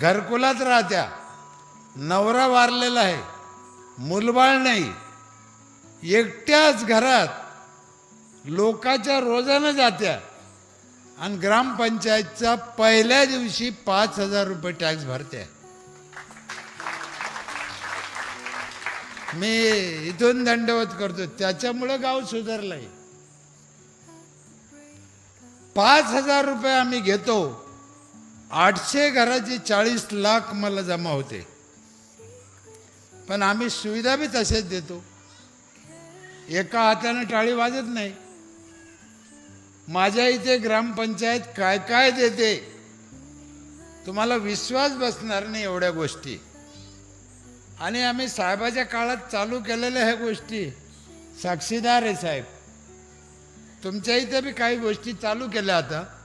घरकुलात राहत्या. नवरा वारलेला आहे. मुलबाळ नाही. एकट्याच घरात लोकाच्या रोजानं जात्या. आणि ग्रामपंचायतचा पहिल्या दिवशी पाच हजार रुपये टॅक्स भरते मी इथून दंडवत करतो. त्याच्यामुळं गाव सुधारलंय. पाच हजार रुपये आम्ही घेतो. आठशे घराचे चाळीस लाख मला जमा होते. पण आम्ही सुविधा बी तसेच देतो. एका हाताने टाळी वाजत नाही. माझ्या इथे ग्रामपंचायत काय काय देते? तुम्हाला विश्वास बसणार नाही एवढ्या गोष्टी. आणि आम्ही साहेबाच्या काळात चालू केलेल्या ह्या गोष्टी. साक्षीदार आहे साहेब. तुमच्या इथे बी काही गोष्टी चालू केल्या आता.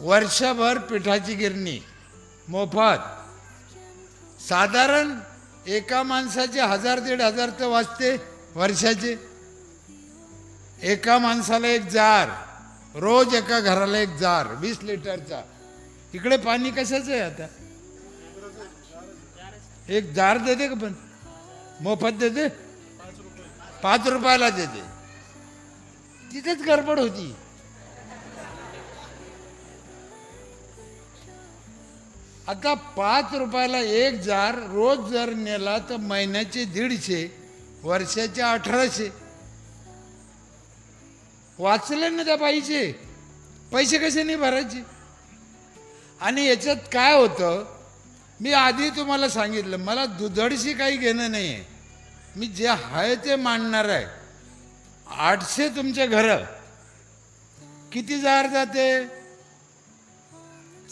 वर्षभर पिठाची गिरणी मोफत. साधारण एका माणसाचे हजार दीड हजार तर वाचते वर्षाचे. एका माणसाला एक जार रोज एका घराला एक जार वीस लिटरचा. इकडे पाणी कशाचं आहे आता? एक जार देते का पण? मोफत देते? पाच रुपयाला देते. तिथेच गडबड होती. आता पाच रुपयाला एक जार रोज जर नेला तर महिन्याचे दीडशे वर्षाचे अठराशे. वाचले ना त्या बाईचे? पैसे कसे नाही भरायचे? आणि याच्यात काय होतं? मी आधी तुम्हाला सांगितलं मला दुधडशी काही घेणं नाही आहे मी जे आहे ते मांडणार आहे. आठशे तुमचे घरं. किती जार जाते?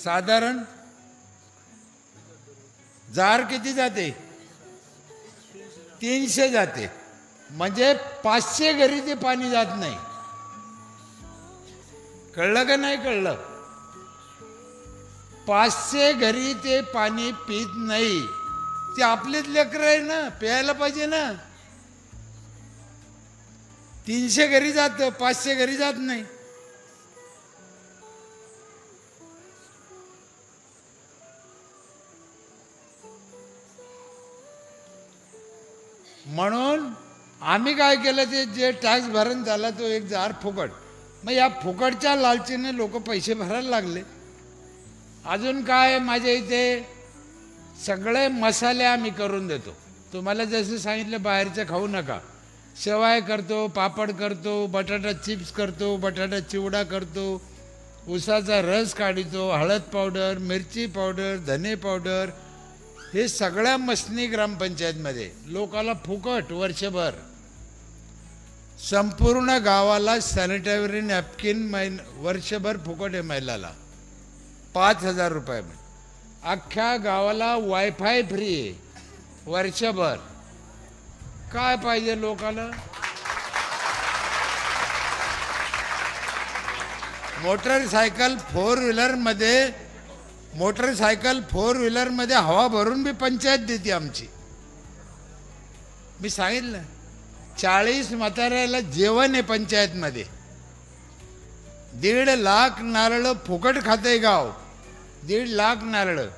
साधारण जार किती जाते? तीनशे जाते. म्हणजे पाचशे घरी ते पाणी जात नाही. कळलं का नाही कळलं? पाचशे घरी ते पाणी पित नाही. ते आपलेच लेकर आहे ना प्यायला पाहिजे ना. तीनशे घरी जात पाचशे घरी जात नाही. म्हणून आम्ही काय केलं ते जे टॅक्स भरण झाला तो एक जार फुकट. मग या फुकटच्या लालचीने लोक पैसे भरायला लागले. अजून काय माझ्या इथे सगळे मसाले आम्ही करून देतो. तुम्हाला जसं सांगितलं बाहेरचं खाऊ नका. शेवाय करतो पापड करतो बटाटा चिप्स करतो बटाटा चिवडा करतो उसाचा रस काढितो हळद पावडर मिरची पावडर धने पावडर हे सगळ्या मसनी ग्रामपंचायतमध्ये लोकाला फुकट वर्षभर. संपूर्ण गावाला सॅनिटरी नॅपकिन महिन वर्षभर फुकट आहे महिलाला. पाच हजार रुपये अख्ख्या गावाला वायफाय फ्री आहे वर्षभर. काय पाहिजे लोकाला? मोटरसायकल फोर व्हीलरमध्ये मोटरसायकल फोर व्हीलरमध्ये हवा भरून बी पंचायत देते आमची. मी सांगितलं चाळीस म्हाताऱ्याला जेवण आहे पंचायतमध्ये. दीड लाख नारळं फुकट खाते गाव. दीड लाख नारळं.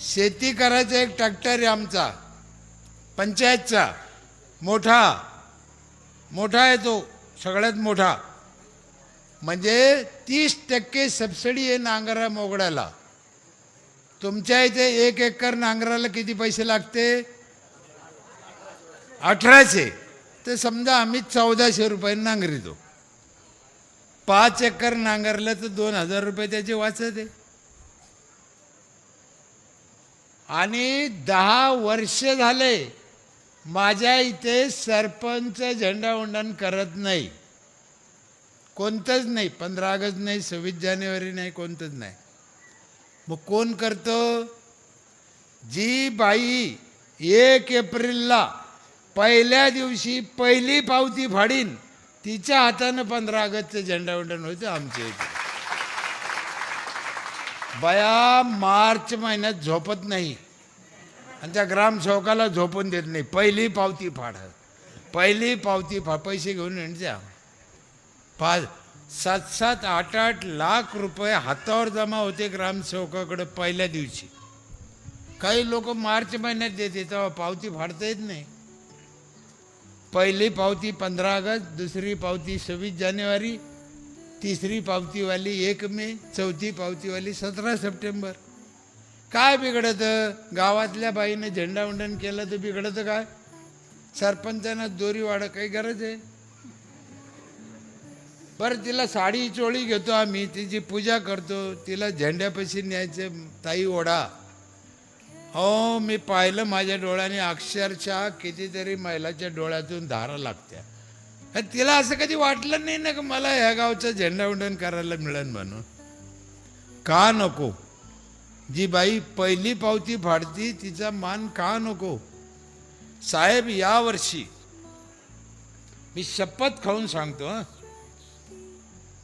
शेती करायचा एक ट्रॅक्टर आहे आमचा पंचायतचा. मोठा. मोठा आहे तो सगळ्यात मोठा. म्हणजे तीस टक्के सबसिडी आहे नांगरा मोगड्याला. तुमच्या इथे एक एकर नांगराला किती पैसे लागते? अठराशे. तर समजा आम्ही चौदाशे रुपये नांगरितो. पाच एकर नांगरलं तर दोन हजार रुपये त्याचे वाचत. आहे आणि दहा वर्ष झाले माझ्या इथे सरपंच झेंडावंदन करत नाही. कोणतंच नाही पंधरा ऑगस्ट नाही सव्वीस जानेवारी नाही कोणतंच नाही. मग कोण करतं? जी बाई एक एप्रिलला पहिल्या दिवशी पहिली पावती फाडीन तिच्या हातानं पंधरा ऑगस्टचं झेंडावंडण होतं आमच्या इथे. बया मार्च महिन्यात झोपत नाही. आणि त्या ग्रामसेवकाला झोपून देत नाही. पहिली पावती फाड. पहिली पावती फा पैसे घेऊन येण्याच्या पाच सात सात आठ आठ लाख रुपये हातावर जमा होते ग्रामसेवकाकडे पहिल्या दिवशी. काही लोक मार्च महिन्यात देते तेव्हा पावती फाडता येत नाही. पहिली पावती पंधरा ऑगस्ट दुसरी पावती सव्वीस जानेवारी तिसरी पावतीवाली एक मे चौथी पावतीवाली सतरा सप्टेंबर. काय बिघडतं? गावातल्या बाईनं झेंडावंदन केलं तर बिघडतं काय? सरपंचांना दोरी वाढ काही गरज आहे? बरं तिला साडी चोळी घेतो आम्ही तिची पूजा करतो तिला झेंड्यापाशी न्यायचे ताई ओढा. हो मी पाहिलं माझ्या डोळ्याने अक्षरशः कितीतरी महिलाच्या डोळ्यातून धारा लागत्या. तिला असं कधी वाटलं नाही ना की मला ह्या गावचं झेंडावंदन करायला मिळेल म्हणून. का नको? जी बाई पहिली पावती फाडती तिचा मान का नको? साहेब यावर्षी मी शपथ खाऊन सांगतो हं.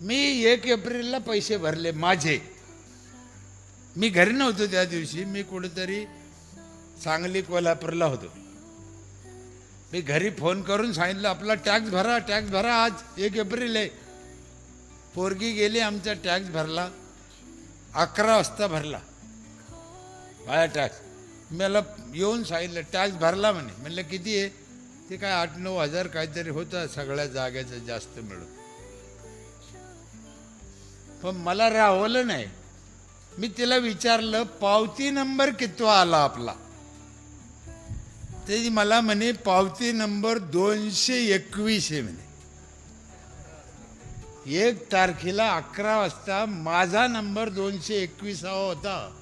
मी एक एप्रिलला पैसे भरले माझे. मी घरी नव्हतो त्या दिवशी मी कुठेतरी सांगली कोल्हापूरला होतो. मी घरी फोन करून सांगितलं आपला टॅक्स भरा टॅक्स भरा आज एक एप्रिल आहे. पोरगी गेली आमचा टॅक्स भरला. अकरा वाजता भरला. माझा टॅक्स. मला येऊन सांगितलं टॅक्स भरला म्हणे. म्हणलं किती आहे? ते काय आठ नऊ हजार काहीतरी होतं सगळ्या जागेचं जास्त मिळून. पण मला राहवलं नाही. मी तिला विचारलं पावती नंबर कितवा आला आपला? ते मला म्हणे पावती नंबर दोनशे एकवीस आहे म्हणे. एक तारखेला अकरा वाजता माझा नंबर दोनशे एकविसावा होता.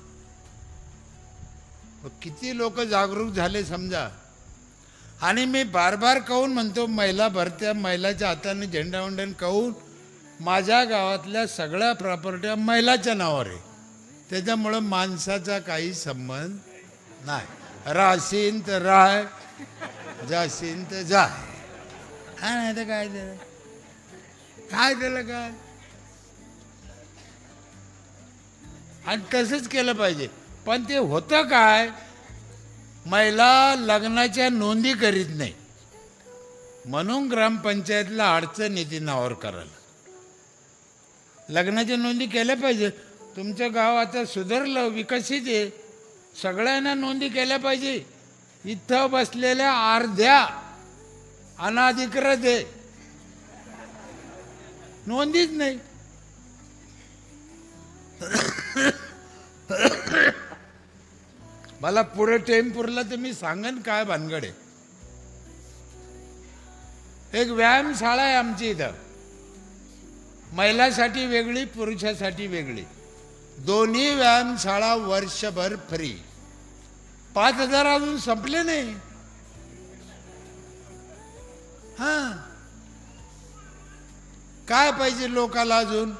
मग किती लोक जागरूक झाले समजा. आणि मी बार बार कहून म्हणतो महिला भरत्या महिलाच्या हाताने झेंडावंदन कहून माझ्या गावातल्या सगळ्या प्रॉपर्ट्या महिलाच्या नावावर आहे. त्याच्यामुळं माणसाचा काही संबंध नाही. राहशीन तर राय जाशीन तर जाय. हा नाही तर काय त्याला? काय त्याला काय? आणि तसंच केलं पाहिजे. पण ते होतं काय? महिला लग्नाच्या नोंदी करीत नाही. म्हणून ग्रामपंचायतला अडचण येते नावावर करायला. लग्नाच्या नोंदी केल्या पाहिजे. तुमचं गाव आता सुधारलं विकसित आहे. सगळ्यांना नोंदी केल्या पाहिजे. इथं बसलेल्या अर्ध्या अनाधिकृत आहे. नोंदीच नाही. मला पुढे टाइम पुरला तर मी सांगन काय भानगड आहे. एक व्यायामशाळा आहे आमची इथं. महिलासाठी वेगळी पुरुषासाठी वेगळी. दोन्ही व्यायामशाळा वर्षभर फ्री पाच हजार अजून संपले नाही. हा. काय पाहिजे लोकाला अजून?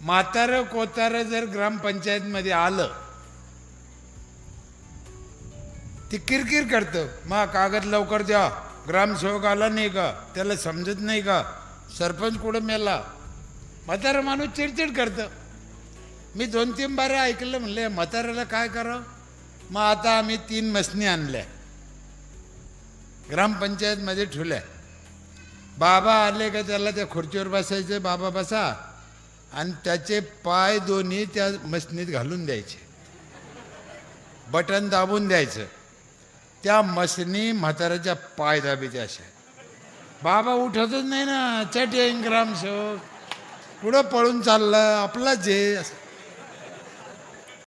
म्हातारं कोतारं जर ग्रामपंचायतमध्ये आलं ती किरकिर करतं. मग कागद लवकर द्या. ग्रामसेवक आला नाही का? त्याला समजत नाही का? सरपंच कुठं मेला? म्हातारा माणूस चिडचिड करतं. मी दोन तीन बारे ऐकलं म्हणले म्हाताऱ्याला काय करावं? मग आता आम्ही तीन मसनी आणल्या. ग्रामपंचायतमध्ये ठेवल्या. बाबा आले का त्याला? त्या खुर्चीवर बसायचे. बाबा बसा. आणि त्याचे पाय दोन्ही त्या मसनीत घालून द्यायचे. बटन दाबून द्यायचं. त्या मसनी म्हाताऱ्याच्या पाय दाबीच्या अशा. बाबा उठतच नाही ना चट येईन ग्रामसेवक. पुढं पळून चाललं आपलं जे असं.